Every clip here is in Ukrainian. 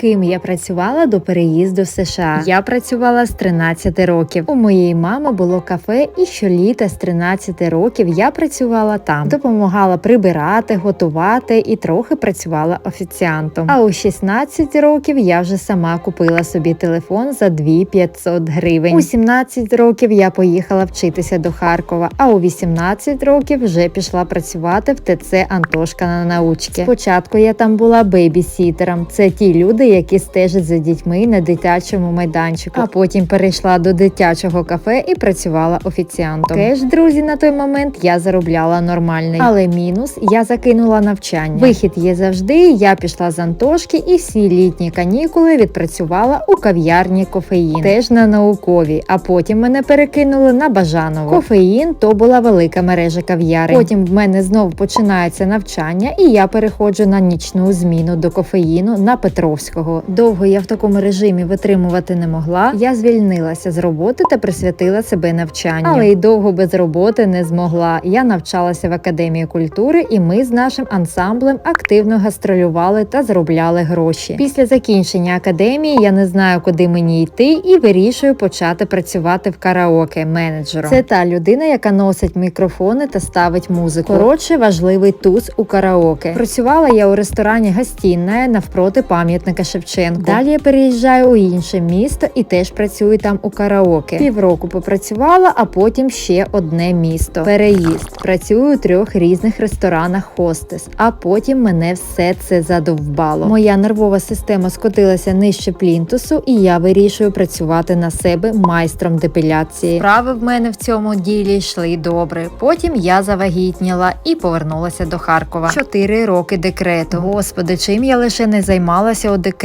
Ким я працювала до переїзду в США? Я працювала з 13 років. У моєї мами було кафе, і щоліта з 13 років я працювала там. Допомагала прибирати, готувати і трохи працювала офіціантом. А у 16 років я вже сама купила собі телефон за 2500 гривень. У 17 років я поїхала вчитися до Харкова, а у 18 років вже пішла працювати в ТЦ Антошка на научки. Спочатку я там була бейбісітером. Це ті люди, які стежать за дітьми на дитячому майданчику. А потім перейшла до дитячого кафе і працювала офіціантом. Теж, друзі, на той момент я заробляла нормальний. Але мінус я закинула навчання. Вихід є завжди. Я пішла з Антошки і всі літні канікули відпрацювала у кав'ярні кофеїн. Теж на науковій. А потім мене перекинули на Бажанову. Кофеїн то була велика мережа кав'ярень. Потім в мене знову починається навчання, і я переходжу на нічну зміну до кофеїну на Петровського. Довго я в такому режимі витримувати не могла. Я звільнилася з роботи та присвятила себе навчанню. Але й довго без роботи не змогла. Я навчалася в академії культури, і ми з нашим ансамблем активно гастролювали та заробляли гроші. Після закінчення академії я не знаю, куди мені йти, і вирішую почати працювати в караоке менеджером. Це та людина, яка носить мікрофони та ставить музику. Коротше, важливий туз у караоке. Працювала я у ресторані гостінна навпроти пам'ятника Шевченку. Далі я переїжджаю у інше місто і теж працюю там у караоке. Півроку попрацювала, а потім ще одне місто. Переїзд. Працюю у трьох різних ресторанах хостес, а потім мене все це задовбало. Моя нервова система скотилася нижче плінтусу, і я вирішую працювати на себе майстром депіляції. Справи в мене в цьому ділі йшли добре. Потім я завагітніла і повернулася до Харкова. Чотири роки декрету. Господи, чим я лише не займалася у декреті,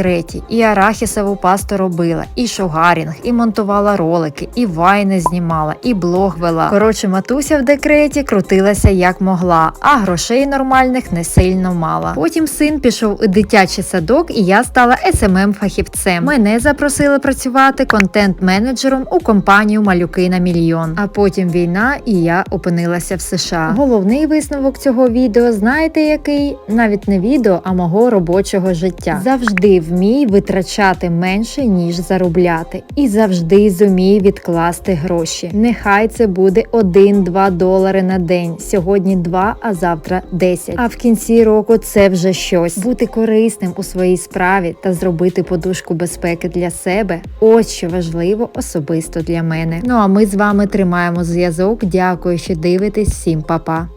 і арахісову пасту робила, і шугарінг, і монтувала ролики, і вайни знімала, і блог вела. Коротше, матуся в декреті крутилася як могла, а грошей нормальних не сильно мала. Потім син пішов у дитячий садок, і я стала смм фахівцем. Мене запросили працювати контент-менеджером у компанію Малюки на мільйон. А потім війна, і я опинилася в США. Головний висновок цього відео, знаєте який? Навіть не відео, а мого робочого життя. Завжди вмій витрачати менше, ніж заробляти, і завжди зумій відкласти гроші. Нехай це буде 1-2 долари на день. Сьогодні 2, а завтра 10. А в кінці року це вже щось. Бути корисним у своїй справі та зробити подушку безпеки для себе. Ось що важливо особисто для мене. Ну а ми з вами тримаємо зв'язок. Дякую, що дивитесь. Всім па-па.